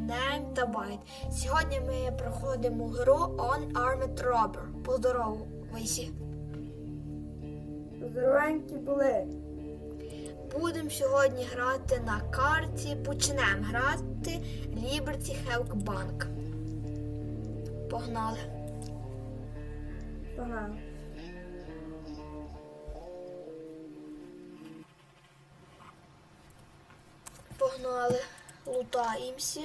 Name та Byte. Сьогодні ми проходимо гру On Armed Robber. Поздоровайся. Здоровенькі були. Будемо сьогодні грати на карті. Почнемо грати Liberty Helk Bank. Погнали. Погано. Погнали. Лутаємося.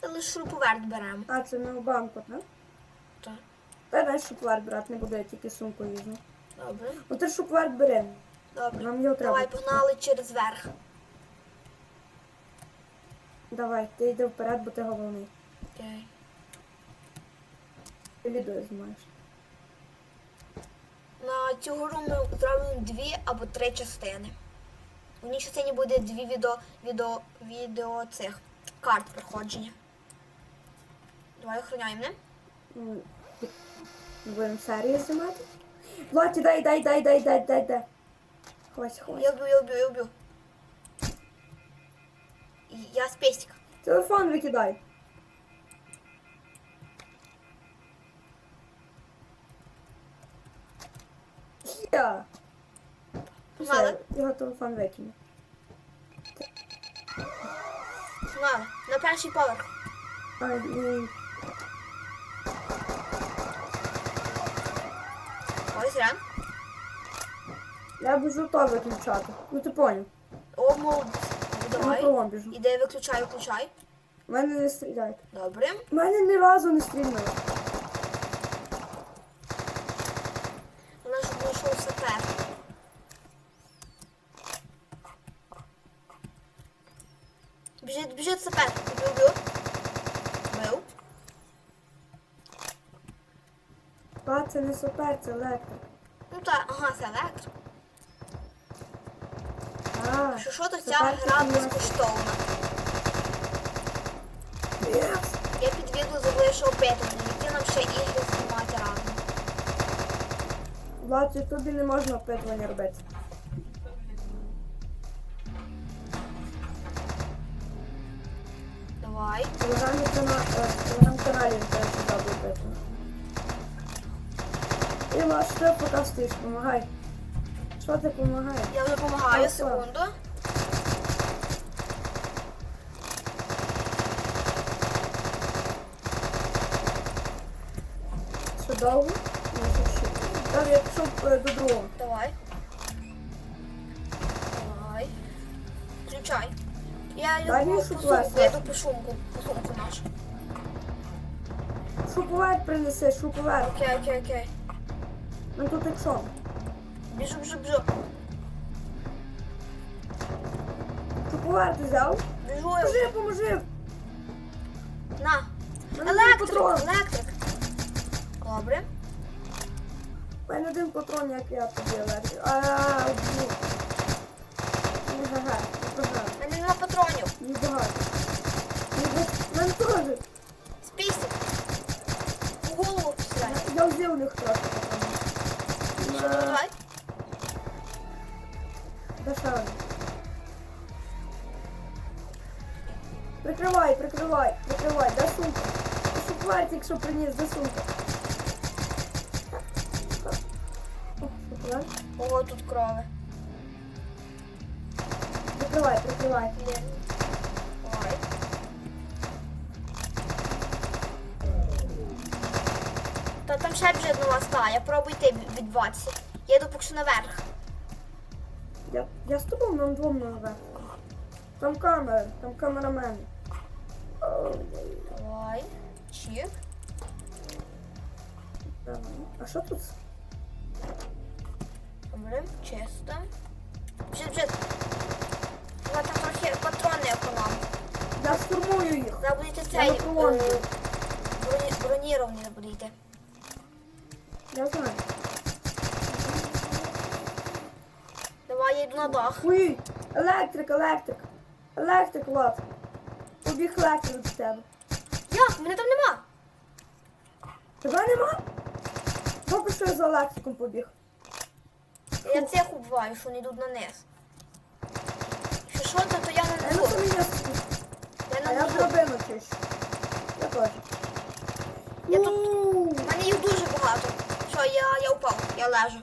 Але шуруповерт беремо. А, це ми в банку, так? Так. Та дай шуплер брати, не буду, я тільки сумку візьму. Добре. Ну ти шуплер бери. Добре. Нам його треба. Давай погнали через верх. Давай, ти йди вперед, бо ти головний. Окей. Ти відео знімаєш. На цю гру ми зробимо дві або три частини. У ній частині буде дві відео, відео, відео цих карт проходження. Давай охороняй мене. Будемо серію знімати. Влаті, дай, дай, дай, дай, дай, дай, дай. Ховайся, Я ховайся. вб'ю, я вб'ю, я вб'ю. Я з пестика. Телефон викидай. Я. Все, Його телефон викине. Погнали. На перший поверх. Ай, ні. Ось рем. Я біжу то виключати. Ну ти поняв. О. Я на Давай. пролом біжу. Іде, виключай, виключай. У мене не стріляють. Добре. У мене ні разу не стрільнули. У нас же знайшов сапер. Біжить, біжить сапер. Убив, убив. Бив. Па, це не супер, це електрик. Ну так, ага, це електро. А, Що що то ця супер, це гра безкоштовна. Єс! Я під відео залишу опитування, які нам ще ігри знімати разом. Влад, в ютубі не можна опитування робити. Давай. В телеграм-каналі телеграм-каналі теж сюди буде опитування. Що ти поки стоїш, помагай. Що ти помагаєш? Я вже допомагаю, Так, секунду. Що довго? Ну, що ще? Так, я пішов е, до другого. Давай. Давай. Включай. Я Дай мені по шоколад, сумку, я Саша. йду по сумку, по сумку нашу. Шуповерт принеси, шуповерт. Окей, окей, окей. Ну тут якщо. Біжу, біжу, біжу. Шуповерт взяв. Біжу я. Поможи, поможи. На. Мене Електрик, патрон. електрик. Добре. У мене один патрон, як я тобі електрик. А, ну. Не гага, не гага. У мене нема патронів. Не багато. Не ба- в Мене теж. Список. У голову стріляй. Я взяв у трохи давай. Де ще один? Прикривай, прикривай, прикривай, де сумка? Шуповерт, якщо приніс, де сумка? О, шуповерт. Ого, тут крови. Прикривай, прикривай. Блін. Та там ще вже одного стая. Пробуй ти відбуватися. Я йду поки що наверх. Я, я з тобою нам двом наверх. Там камера, там камерамен. Давай. Чик. Давай. А що тут? Добре, чисто. Бжит, бжит. Давай там трохи патрони економ. Я штурмую їх. Треба буде Я цей е, броні, йти. Я знаю. Давай, я йду на дах. Хуй! Електрик, електрик. Електрик, Влад. Побіг електрик до тебе. Як? Мене там нема. Тебе нема? Поки що я за електриком побіг. Я цих убиваю, що вони йдуть на низ. Якщо що, то, то я А не я на самій місці. Я я драбину чищу. Я теж. Я тут- У мене їх дуже багато. Що, я, я упав, я лежу.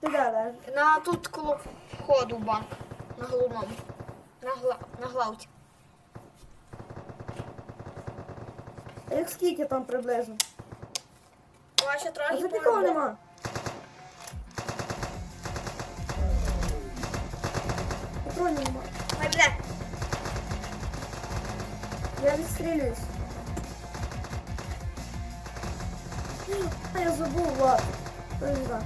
Ти де лежиш? На тут коло входу в банк. На головному. На, гла... на главці. А як скільки там приблизно? Давай ще А тут нікого нема. Патронів нема. Хай буде. Я відстрілююсь. А я знаю.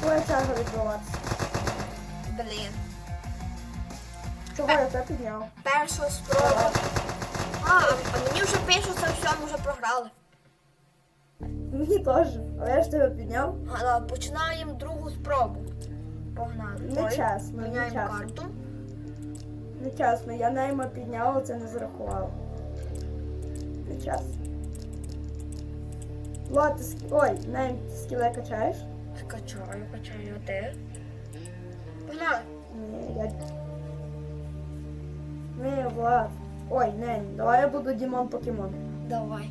Твоя тяга відбуватися. Блін. Чого я тебе підняв? Перша спроба. А, а мені вже пишуть, що все, ми вже програли. Мені теж. Але я ж тебе підняв. А, починаємо другу спробу. Погнали. Не чесно, не Міняємо чесно. карту. Нечесно, я нейма підняв, але це не зарахував. Нечесно. Влад, ти скі... Ой, нейм, ти скіле качаєш? Качаю, качаю, а ти? Погнали. Ні, я... Ні, Влад. Ой, нейм, давай я буду Дімон Покемон. Давай.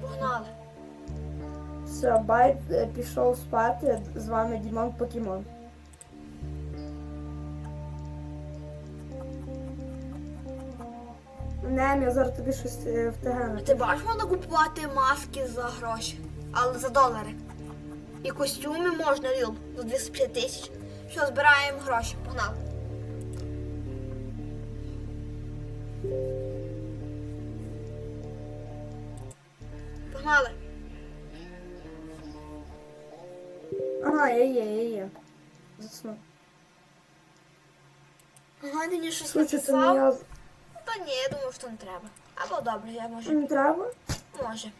Погнали. Все, байт е, пішов спати, з вами Дімон Покемон. Нем, я зараз тобі щось е, в ТГ А напишу. ти бачиш, можна купувати маски за гроші, але за долари. І костюми можна ріл за 250 тисяч. Що, збираємо гроші, погнали. Погнали. Ага, є, є, є, є. Засну. Ага, мені щось написав. Ні, я думаю, що не треба. Або добре, я можу. Не треба? Може.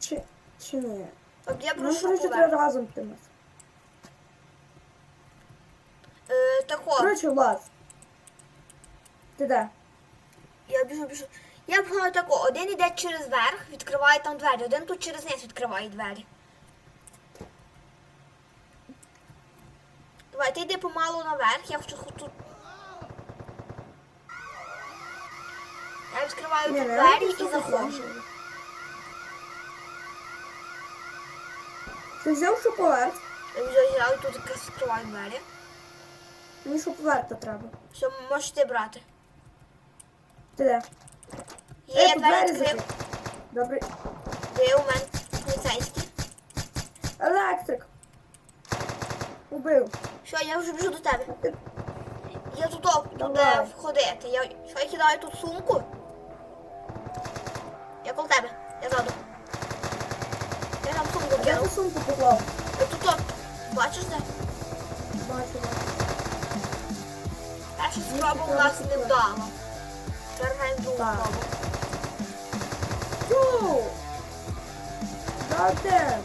Чи, чи ні? От я Ну, прошу поверх. треба разом тимати. Е, так от, Коротше, Влад. Ти де? я біжу, біжу. Я б так, о, один іде через верх, відкриває там двері, один тут через низ відкриває двері. Давай, ти йди помалу наверх, я хочу хоч тут. Я відкриваю тут ну, двері і заходжу. Ти взяв шоповерт? Я взяв тут якраз відкриваю двері. Мені шоповерта треба. Все, можете брати. Ти де? Є, я двері відкрив. Добре. Де у мене поліцейський. Електрик. Убив. Що, я вже біжу до тебе. Я тут туди входити. Я, що я кидаю тут сумку? Я коло тебе. Я ззаду. Я там сумку А де ти кинув. сумку поклав? Я тут о. Бачиш де? Бачу. Перша спроба у нас не вдала. Тепер другу Так. спробу. Йоу! Дате!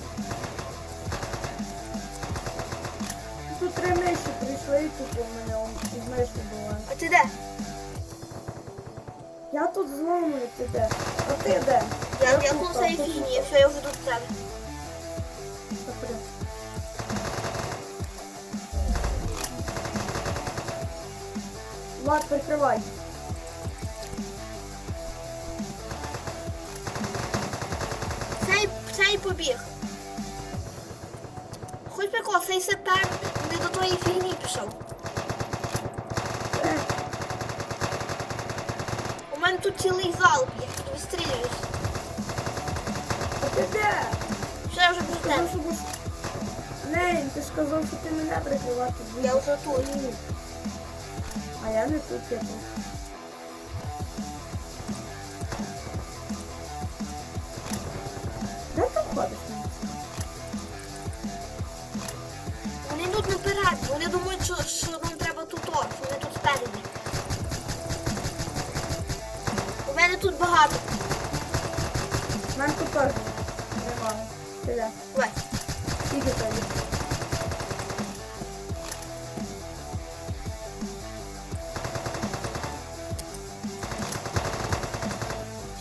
Тут три миші прийшли і тут у мене он, із миші була. А ти де? Я тут зломую, ти де? А ти де? Я, я тут, тут там, цієї все, я вже тут в тебе. Влад, прикривай. Цей, цей побіг. Хоч прикол, цей сапер не до твоєї фігні пішов. Е, У мене тут цілий залп, я тут вистрілююсь. а ти де? Що я вже до тебе? Будеш... Ти сказав, що ти мене прикривати будеш. Я вже тут. А я не тут, я тут. Де ти ходиш? Вони йдуть наперед, вони думають, що, що тут багато. Нам тут теж немає. Давай. Скільки тобі?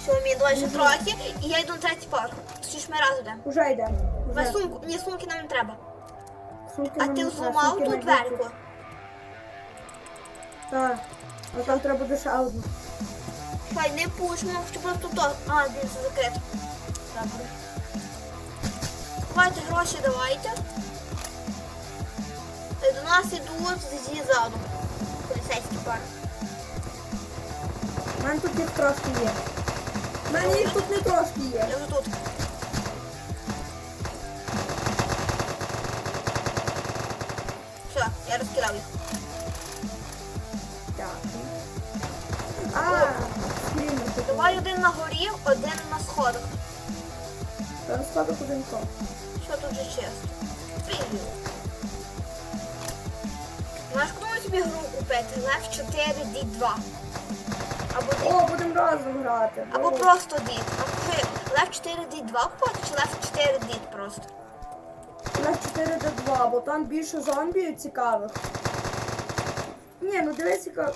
Все, давай ще трохи, і я йду на третій поверх. Точніше, ми разом йдемо. Уже йдемо. Уже. сумку. Ні, сумки нам не треба. Сумки А нам ти не- зламав сумки ту нам дверку. Так. А там треба одну. Хай не пушимо, що просто то. А, дивіться, закрито. Добре. Давайте гроші, давайте. Е, До нас ідуть зі заду. Поліцейські пари. У мене тут їх трошки є. У мене їх тут не трошки є. Я вже тут. Все, я розкидав їх. Дякую. А. Давай один на горі, один на сходах. Розкладу один ком. Що тут же чесно? Привіт. Знаєш, куди ми собі гру купити? Лев 4 D2. Або, D- О, будемо разом грати. або О, просто дід. Лев 4 D2 купити чи Лев 4 дід просто? На 4 до 2, бо там більше зомбі цікавих. Ні, ну дивись, яка-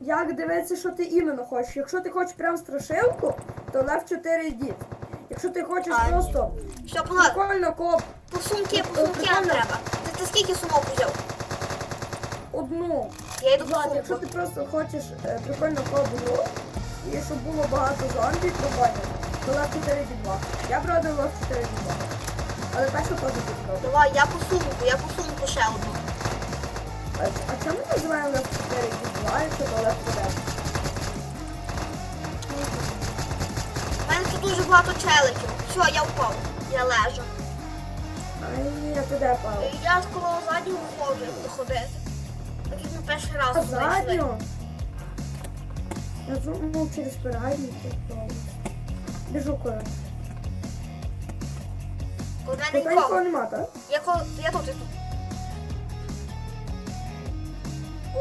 як дивитися, що ти іменно хочеш. Якщо ти хочеш прям страшилку, то лев 4 дід. Якщо ти хочеш А, ні. просто Що, погнали? прикольно коп По сумки, по Е, сумки прикольно. треба. Ти, ти скільки сумок взяв? одну. Я йду по Влад, якщо сумку. ти просто хочеш е, прикольно коп гру, і щоб було багато зомбі, прикольно, то лев 4 дід 2. Я б радив лев 4 дід 2. Але перше теж 2. Давай, я по сумку, я по сумку ще одну. А, а чому ми називаємо лев 4 дід 2, то лев 4? У мене тут дуже багато челиків. Все, я впав. Я лежу. Ай, ні, ти де пав? Е, Я з коло заднього входу ходити. Так як ми перший раз А задню? Я думав через передній типу. Біжу Тут мене нікого нема, так? Я, коли... я тут, я тут.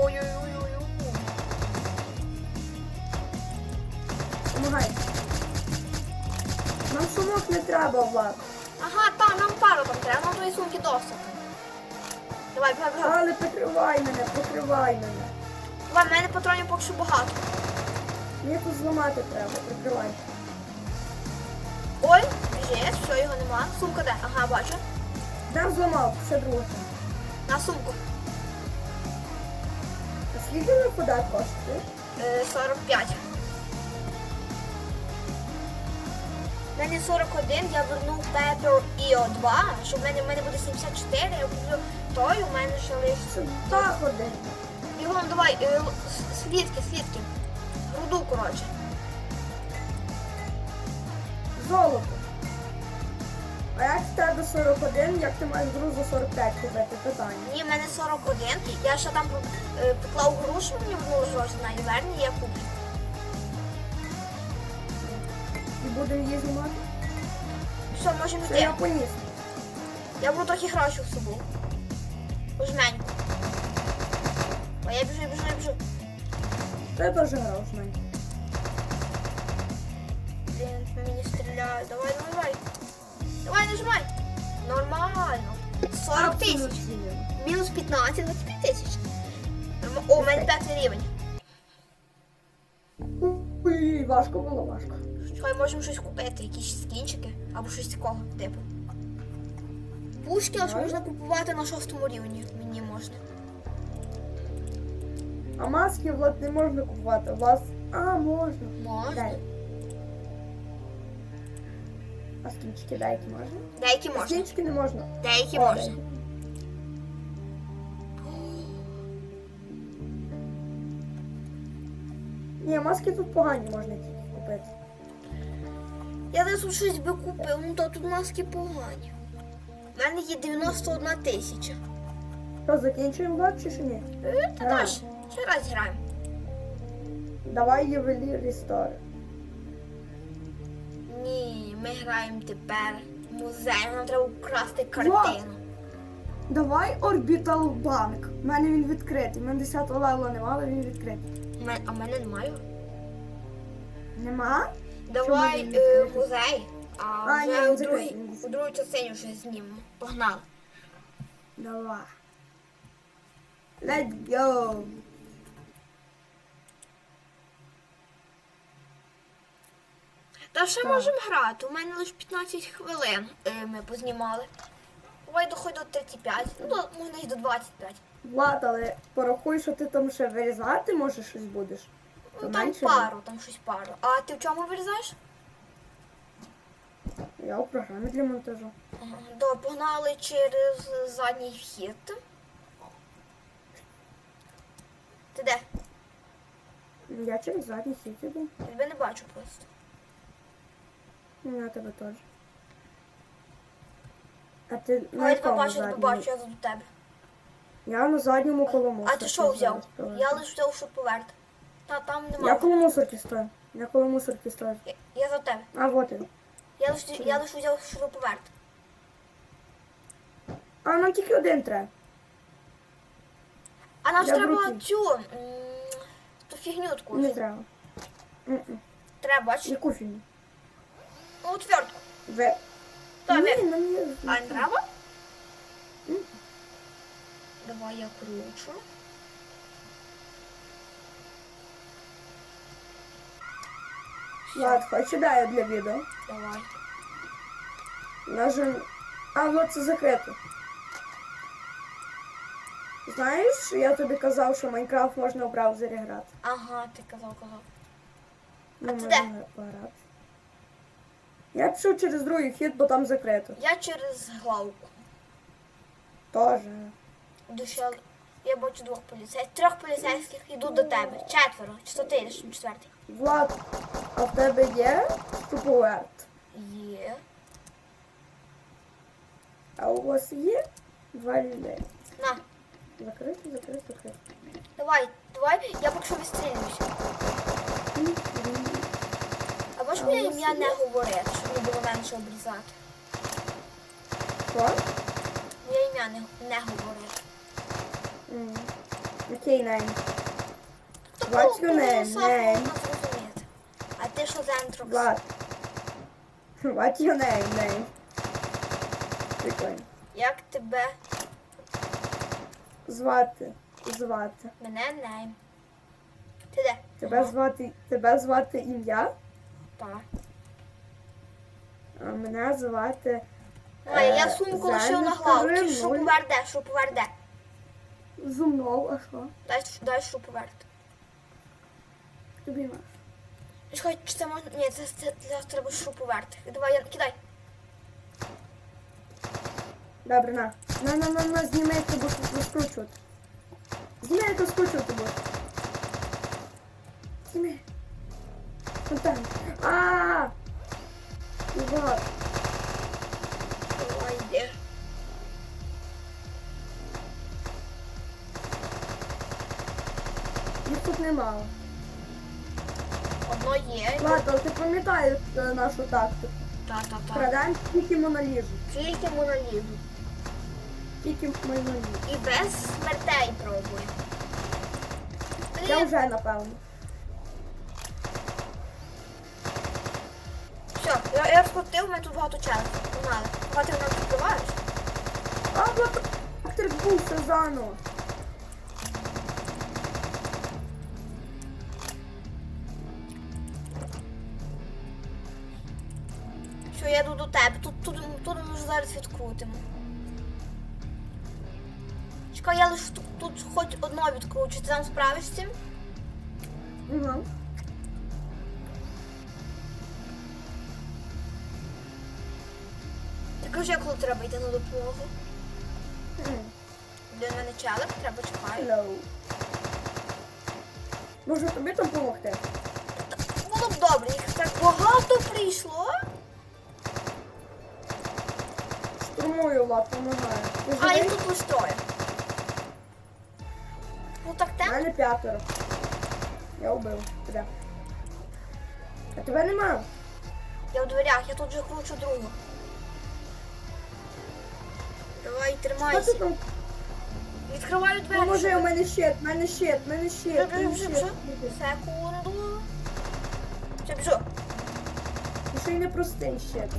Ой-ой-ой-ой. Помагай. Нам сумок не треба, Влад. Ага, та, нам пару там треба, нам твої сумки досить. Давай, бігай, бігай. Але прикривай мене, прикривай мене. Давай, в мене патронів поки що багато. Мені тут зламати треба, прикривай. Ой, біжить, все, його нема. Сумка де? Ага, бачу. Де зламав, ще друге. На сумку. Скільки нападає коштує? Е, 45. У мене 41, я вернув Pepper EO 2, що в мене, в мене буде 74, я куплю той, у мене ще. Так один. Бігом, давай, е, с- слідки, слідки. Руду, коротше. Золото. А як в тебе 41, як ти маєш гру за 45 купити? Питання. Ні, в мене 41, я ще там е, поклав грушу, мені було гроші на Іверні, я куплю. І будемо її знімати? Все, можемо Це йти. я поніс. Я беру трохи грошей в собі. Жменьку. О, я біжу, я біжу, я біжу. Та я теж грав з мене. Блін, по мені стріляють. Давай, давай, давай. Давай, нажимай. Нормально. 40 тисяч. Мінус 15, 25 тисяч. О, у мене п'ятий рівень. Ой, важко було, важко. Чекай, можемо щось купити, якісь скінчики або щось такого типу. Пушки аж можна купувати на шостому рівні. Мені можна. А маски Влад не можна купувати. У вас. А, можна. Можна. Дай. А скінчики деякі можна? Деякі А можна. скінчики не можна. Деякі О, можна. деякі. Ні, маски тут погані можна тільки купити. Я десь тут щось би купив, ну то тут маски погані. У мене є 91 тисяча. Що, закінчуємо Влад чи ще ні? Е, Та ще раз граємо. Давай ювелір історію. Ні, ми граємо тепер в музей, нам треба украсти картину. Давай Орбітал Банк. У мене він відкритий. У мене 10 левела немає, але він відкритий. У мен- А в мене немає. Нема? Давай він е, відкритий? музей, а, А, ні, вже він у, другій, закритий, у другій частині вже знімемо. Погнали. Давай. Let's go. Та ще Так. можемо грати. У мене лише 15 хвилин е, ми познімали. Давай доходь до 35. Ну, можна і до 25. Влад, але порахуй, що ти там ще вирізати може щось будеш. Ну, там менше пару, там щось пару. А ти в чому вирізаєш? Я у програмі для монтажу. Ага. Добре, погнали через задній вхід. Ти де? Я через задній хід іду. Я тебе не бачу просто. Ну, Я тебе теж. А ти на тебе якому бачу, я тебе задньому? бачу, я до тебе. Я на задньому коло А мусорки ти що взяв? зараз. Я лише взяв, щоб поверти. Та там Я нема. коло мусорки стою. Я коло мусорки стою. Я, я за тебе. А, вот він. Я лише, я лише взяв шуруповерт. А нам тільки один треба. А нам ж Я треба бруків. цю м, ту фігню таку. Не треба. М-м. Треба, бачиш? Яку фігню? Ну, отвертку. Ви... Та, Ні, ви- нам не... А? М. Давай я кручу. Влад, хоч дай для відео. Давай. Нажим... А, вот це закрито. Знаєш, я тобі казав, що Майнкрафт можна в браузері грати. Ага, ти казав, казав. Ну, ти можна де? Я пішов через другий хід, бо там закрито. Я через главку. Тоже. Душа. Я бачу двох поліцейських. Трьох поліцейських йдуть до тебе. Четверо. Чи то ти йдеш, четвертий? Влад, а в тебе є шуповерт? Є. А у вас є два людей? На, Закрито, закрито, закрито. давай, давай, я поки що відстрілююся. А можеш А моє ім'я не говорити, щоб не було менше обрізати? Що? Моє ім'я не, не говорити. М. Окей, найн. What's your name? Name? А ти що за ентрокс? Влад. What's your name, name? Прикольно. Як тебе? Звати. Звати. Мене нейм. Ти де? Тебе звати, тебе звати ім'я, Так. а мене звати А, я Е, сумку лишив на главці. Римуль. Що поверде, що поверде. Зумнов, а що? Дай, дай що поверте. Тобі наш. Чекай, чи це можна. Ні, це, це, це треба що поверти. Давай, я кидай. Добре, на. На, на, на, на, зніми, як ти будеш розкручувати. Зніми, як розкручувати будеш. Зніми. А! Влад. Давай, йди. Їх тут немало. Одно є. Але ти пам'ятаєш е, нашу тактику? Та-та-та. Крадаємо тільки монолізу. Тільки монолізу. Тільки монолізу. І без смертей пробую. Я Блін, вже, напевно. Я, я розкрутив, у мене тут багато часу. Погнали. Поки ти нам відкриваєш. А, вот трактор був заново. Все, я йду до тебе. Тут, тут, тут ми вже зараз відкрутимо. Чекай, я лише тут, тут хоч одно відкручу. Ти там справишся? Угу. Кажи, коли треба йти на допомогу. Для мене челик, треба чекати. Hello. Може тобі там допомогти? Було б добре, їх так багато прийшло. Штурмую, Влад, помагаю. Ти А, живий? їх тут лише троє. Ну так У мене п'ятеро. Я вбив тебе. А тебе нема. Я в дверях, я тут вже кручу другу. Тримайся. Відкриваю двері. Поможи, у мене щит, у мене щит, у мене щит. У мене щит. Секунду. Біжу. Ще й не простий щит.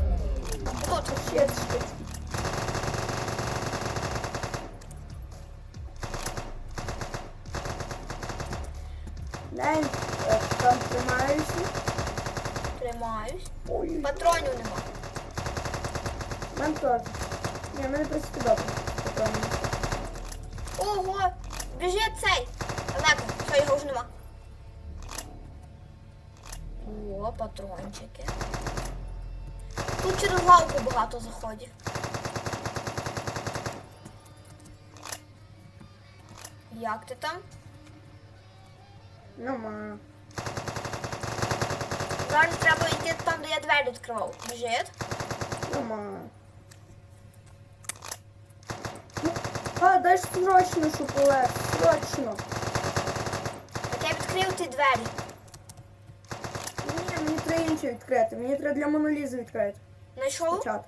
Тут. Щит, щит. Дай, е, там тримаюся. Тримаюсь. Ой, Патронів нема. Мен теж. Ні, мене принципі добре. Ого! Біжить цей! Електро, все, його вже нема. О, патрончики. Тут через лавку багато заходів. Як ти там? Нема. Зараз треба йти там, де я двері відкривав. Біжить. Нема. Ну, А, дай срочно, Олег, срочно. Так я відкрив ті двері. Ні, мені треба інші відкрити. Мені треба для монолізи відкрити. Знайшов? Спочатку.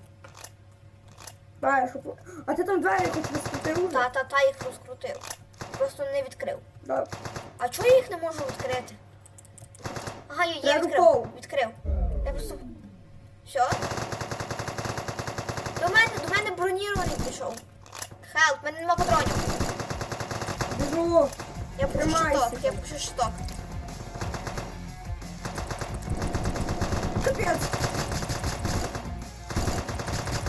Дай, щоб... А ти там двері хоч розкрутив уже? Та, та, та їх розкрутив. Просто не відкрив. Да. А чого я їх не можу відкрити? Ага, я, я Треба відкрив. рукою. Відкрив. Я просто. Все. До мене, до мене бронірований пішов. Хелп, мене нема патронів. Біжу. Я Тримайся. шток, я пишу шток. Капець.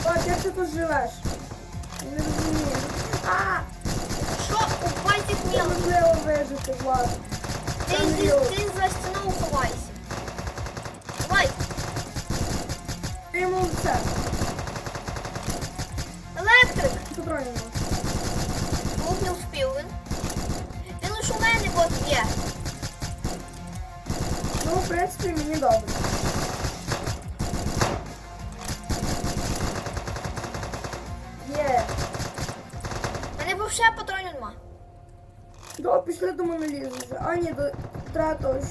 От, як ти тут живеш? Не розумію. А! Що? У пальці міло. Неможливо вижити, Влад. Ти, Там ти, ти за стіну ховайся. Давай, Ти йому все. електрик. Патронів є. Ну, в принципі, мені добре. Є. Мене був ще патронів нема. До, пішли до монолізу вже. А, ні, до ж.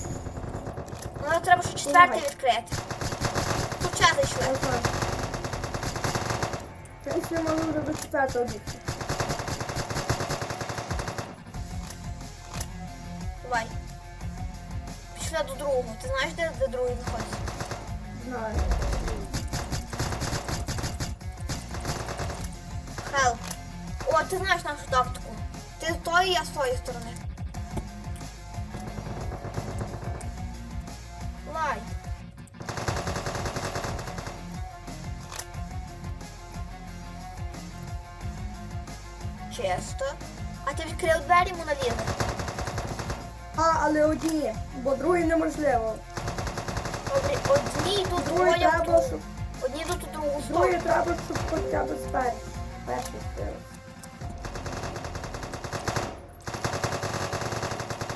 Ну, треба ще четвертий Давай. відкрити. Зайшли. знаю. Це ще мали вже до четвертого бігти. Пішли до другого. Ти знаєш, де, де другий знаходиться? Знаю. Хелп. О, ти знаєш нашу тактику. Ти з тої, я з тої сторони. Давай. Чисто. А ти відкрив двері монолізи? А, але одні, бо другий неможливо. Одні, двоє в треба, щоб Одні йдуть у другу другий сторону. треба, щоб хоча б спершу. Перший вкрив.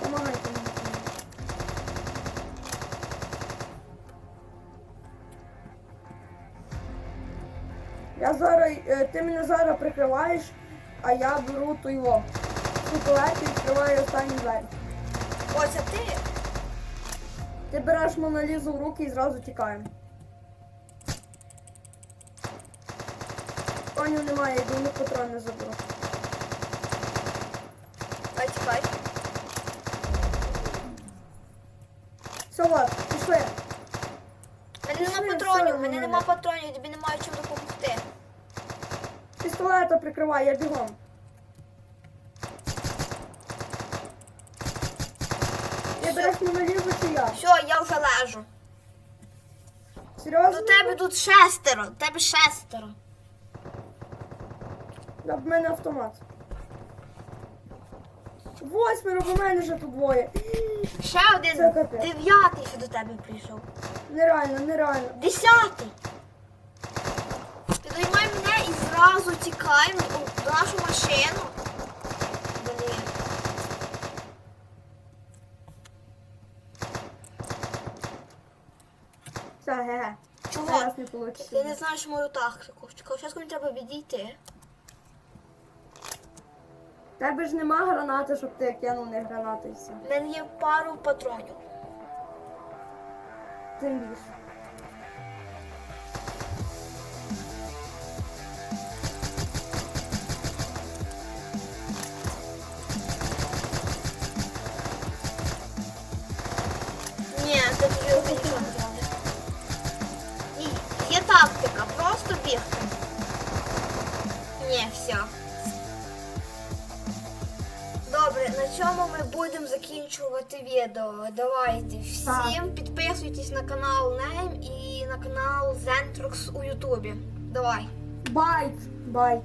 Помагайте мені. Я зараз, е, ти мене зараз прикриваєш, а я беру ту його. Супилет і відкриваю останні двері. Ось а ти. Ти береш монолізу в руки і зразу тікаємо. Паню немає, йду не патрони заберу. Ай, тікай. Все, Влад, пішли. У мене нема патронів, у мене нема патронів, тобі немає чим допомогти. Пістолета прикривай, я бігом. Береш монолізу чи я? Все, я вже лежу. Серйозно? До тебе тут шестеро, до тебе шестеро. Да, в мене автомат. Восьмеро, в мене вже тут двоє. Ще один Це капець. дев'ятий ще до тебе прийшов. Нереально, нереально. Десятий. Підіймай мене і зразу тікаємо у- нашу машину. Блін. Все, ге-ге. Чого? Не вийде. Ти не знаєш мою тактику. Зараз мені треба відійти. Тебе ж нема гранати, щоб ти кинув не гранати і все. У мене є пару патронів. Тим більше. Закінчувати відео. Давайте всім підписуйтесь на канал Нейм і на канал Zentrox у Ютубі. Давай. Байт! Байт.